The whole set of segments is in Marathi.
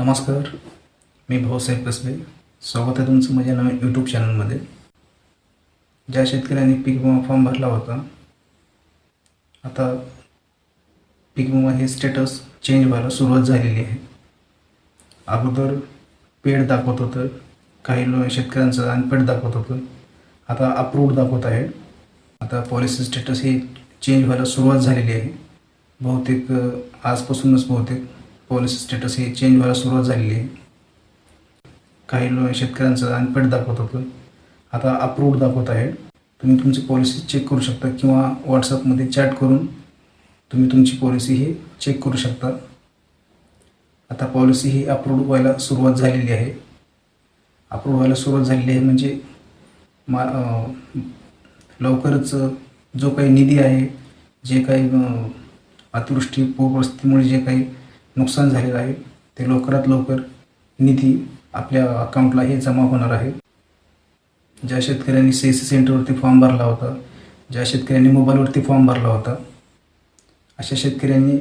नमस्कार मी भाऊसाहेब कसबे. स्वागत आहे तुमचं माझ्या नवीन यूट्यूब चॅनलमध्ये ज्या शेतकऱ्यांनी पीक विमा फॉर्म भरला होता आता पीक विमा हे स्टेटस चेंज व्हायला सुरुवात झालेली आहे. अगोदर पेड दाखवत होतं काही लो शेतकऱ्यांचं अनपेड दाखवत होतं. आता अप्रूव्ड दाखवत आहे. आता पॉलिसी स्टेटस हे चेंज व्हायला सुरुवात झालेली आहे. बहुतेक आजपासूनच बहुतेक पॉलिसी स्टेटस हे चेंज व्हायला सुरुवात झालेली आहे. काही लो शेतकऱ्यांचं अनपेड दाखवत होतं. आता अप्रूव्ड दाखवत आहे. तुम्ही तुमची पॉलिसी चेक करू शकता किंवा व्हॉट्सअपमध्ये चॅट करून तुम्ही तुमची पॉलिसी ही चेक करू शकता. आता पॉलिसी ही अप्रूव्ड व्हायला सुरुवात झालेली आहे. अप्रूव्ह व्हायला सुरुवात झालेली आहे म्हणजे मा लवकरच जो काही निधी आहे जे काही अतिवृष्टी पूरपरिस्थितीमुळे जे काही नुकसान झालेलं आहे. ते लवकरात लवकर निधी आपल्या अकाउंटलाही जमा होणार आहे. ज्या शेतकऱ्यांनी सी सी सेंटरवरती फॉर्म भरला होता ज्या शेतकऱ्यांनी मोबाईलवरती फॉर्म भरला होता अशा शेतकऱ्यांनी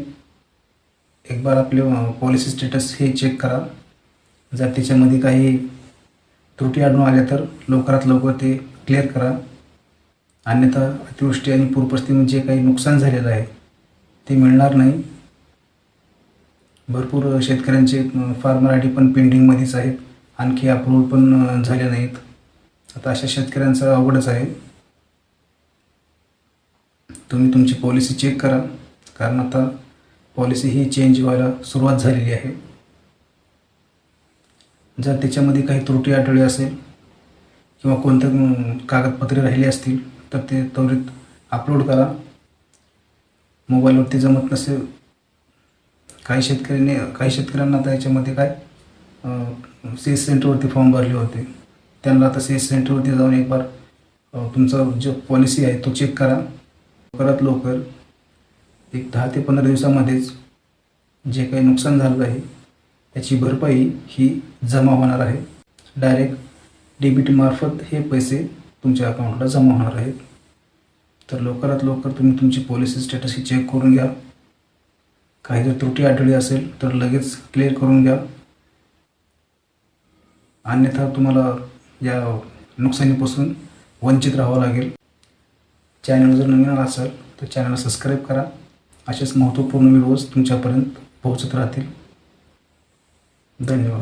एक बार आपले पॉलिसी स्टेटस हे चेक करा. जर त्याच्यामध्ये काही त्रुटी आढळून आल्या तर लवकरात लवकर ते क्लिअर करा. अन्यथा अतिवृष्टी आणि पूरपरिस्थितीमध्ये जे काही नुकसान झालेलं आहे ते मिळणार नाही. भरपूर शेतकऱ्यांचे फार्मर आय डी पण पेंडिंगमध्येच आहेत. आणखी अप्रूव्हल पण झाले नाहीत. आता अशा शेतकऱ्यांचं अवघडच आहे. तुम्ही तुमची पॉलिसी चेक करा. कारण आता पॉलिसी ही चेंज व्हायला सुरुवात झालेली आहे. जर त्याच्यामध्ये काही त्रुटी आढळली असेल किंवा कोणते कागदपत्रे राहिली असतील तर ते त्वरित अपलोड करा. मोबाईलवरती जमत नसेल काही शेतकऱ्यांनी काही शेतकऱ्यांना आता याच्यामध्ये काय सी एस सेंटरवरती फॉर्म भरले होते. त्यांना आता सी एस सेंटरवरती जाऊन एक बार तुमचा जो पॉलिसी आहे तो चेक करा. लवकरात लवकर एक दहा ते पंधरा दिवसामध्येच जे काही नुकसान झालं आहे त्याची भरपाई ही जमा होणार आहे. डायरेक्ट डेबिटमार्फत हे पैसे तुमच्या अकाउंटला जमा होणार आहेत. तर लवकरात लवकर तुम्ही तुमची पॉलिसी स्टेटस ही चेक करून घ्या. काही जर त्रुटी आढळली असेल तर लगेच क्लिअर करून घ्या. अन्यथा तुम्हाला या नुकसानीपासून वंचित राहावं लागेल. चॅनल जर नवीन आला असेल तर चॅनलला सबस्क्राईब करा. असेच महत्त्वपूर्ण व्हिडिओज तुमच्यापर्यंत पोहोचत राहतील. धन्यवाद.